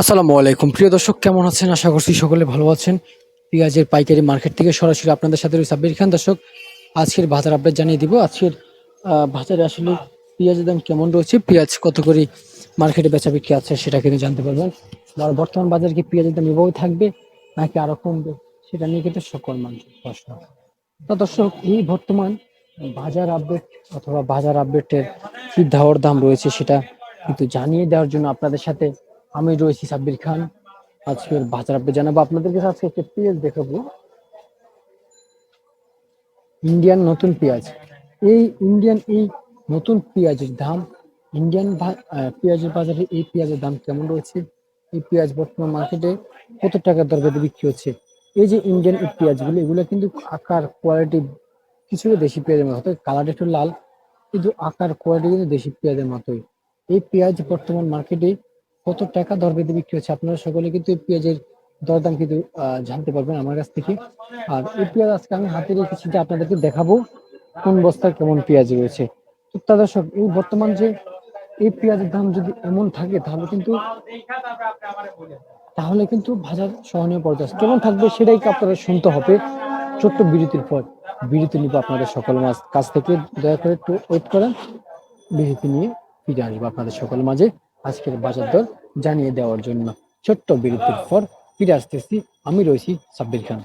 আসসালামু আলাইকুম। প্রিয় দর্শক, কেমন আছেন? আশা করছি সকলে ভালো আছেন। পেঁয়াজের পাইকারি মার্কেট থেকে সরাসরি আপনাদের সাথে রয়েছে সাব্বির খান। দর্শক, আজকের বাজার আপডেট জানিয়ে দিব। আজকের বাজারে আসলে পেঁয়াজের দাম কেমন রয়েছে? পেঁয়াজ কত করে মার্কেটে বেচা বিক্রি আছে সেটা কিন্তু জানতে পারবেন। আর বর্তমান বাজারে কি পেঁয়াজের দাম এভাবে থাকবে, নাকি আরও কমবে, সেটা নিয়ে কিন্তু সকল মানুষের প্রশ্ন। তো দর্শক, এই বর্তমান বাজার আপডেট অথবা বাজার আপডেটের কি দাম রয়েছে সেটা কিন্তু জানিয়ে দেওয়ার জন্য আপনাদের সাথে আমি রয়েছি সাব্বির খান। আজকের বাজার আপডেট জানাব আপনাদের কাছে। আজকে একটা পেঁয়াজ দেখাবো। ইন্ডিয়ান নতুন পেঁয়াজ। এই ইন্ডিয়ান, এই নতুন পেঁয়াজের দাম, ইন্ডিয়ান পেঁয়াজের বাজারে এই পেঁয়াজের দাম কেমন রয়েছে? এই পেঁয়াজ বর্তমান মার্কেটে কত টাকার দর বেঁধে বিক্রি হচ্ছে? এই যে ইন্ডিয়ান এই পেঁয়াজগুলো, এগুলো কিন্তু আকার কোয়ালিটি কিছুটা দেশি পেঁয়াজের মতো কালার একটু লাল, কিন্তু আকার কোয়ালিটি কিন্তু দেশি পেঁয়াজের মতোই। এই পেঁয়াজ বর্তমান মার্কেটে কত টাকা দর বেঁধে বিক্রি হচ্ছে? আপনারা সকলে কিন্তু পেঁয়াজের দরদাম কিন্তু জানতে পারবেন আমার কাছ থেকে। আর এই পেঁয়াজ আজকে আমি হাতে রেখেছি, যে আপনাদেরকে দেখাবো কোন বস্তার কেমন পেঁয়াজ রয়েছে। তো দর্শক, এই বর্তমান যে এই পেঁয়াজের দাম যদি এমন থাকে, তাহলে কিন্তু তাহলে কিন্তু বাজার সহনীয় পর্যায়ে কেমন থাকবে সেটাই আপনারা শুনতে হবে। ছোট্ট বিরতির পর বিরতি নিব আপনাদের সকল মাছ কাছ থেকে। দয়া করে একটু ওয়েট করেন। বিরতি নিয়ে ফিরে আসব আপনাদের সকল মাঝে। আজকের বাজার দর জানিয়ে দেওয়ার জন্য। ছোট্ট বিরতির পর ফিরে আসতেছি আমি রয়েছি সাব্বির খান।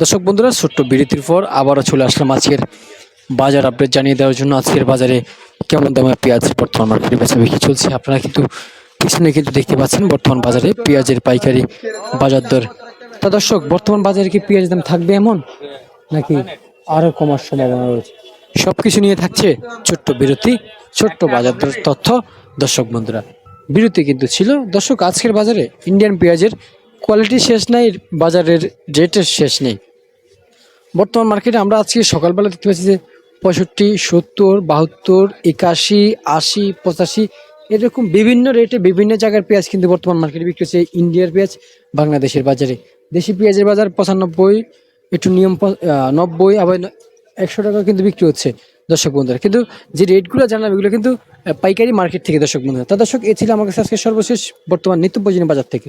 দর্শক বন্ধুরা, ছোট্ট বিরতির পর আবারও চলে আসলাম আজকের বাজার আপডেট জানিয়ে দেওয়ার জন্য। আজকের বাজারে কেমন দামে পেঁয়াজ, বর্তমান মার্কেটে বেচা বিক্রি চলছে? আপনারা কিন্তু পিছনে কিন্তু দেখতে পাচ্ছেন বর্তমান বাজারে পেঁয়াজের পাইকারি বাজার দর। তা দর্শক, বর্তমান বাজারে কি পেঁয়াজ দাম থাকবে এমন, নাকি আরও কমার সম্ভাবনা রয়েছে? সবকিছু নিয়ে থাকছে ছোট্ট বিরতি, ছোট্ট বাজার দর তথ্য। দর্শক বন্ধুরা, বিরতি কিন্তু ছিল। দর্শক, আজকের বাজারে ইন্ডিয়ান পেঁয়াজের কোয়ালিটি শেষ নাই, বাজারের রেটের শেষ নেই। বর্তমান মার্কেটে আমরা আজকে সকালবেলা দেখতে পাচ্ছি যে পঁয়ষট্টি, সত্তর, বাহাত্তর, একাশি, আশি, পঁচাশি, এরকম বিভিন্ন রেটে বিভিন্ন জায়গার পেঁয়াজ কিন্তু বর্তমান মার্কেটে বিক্রি হচ্ছে। ইন্ডিয়ার পেঁয়াজ, বাংলাদেশের বাজারে। দেশি পেঁয়াজের বাজার পঁচানব্বই, একটু নিয়ম নব্বই, আবার একশো টাকা কিন্তু বিক্রি হচ্ছে দর্শক বন্ধুরা। কিন্তু যে রেটগুলো জানলাম, এগুলো কিন্তু পাইকারি মার্কেট থেকে দর্শক বন্ধুরা। তা দর্শক, এ ছিল আমার কাছে আজকে সর্বশেষ বর্তমান নিত্য প্রয়োজনীয় বাজার থেকে।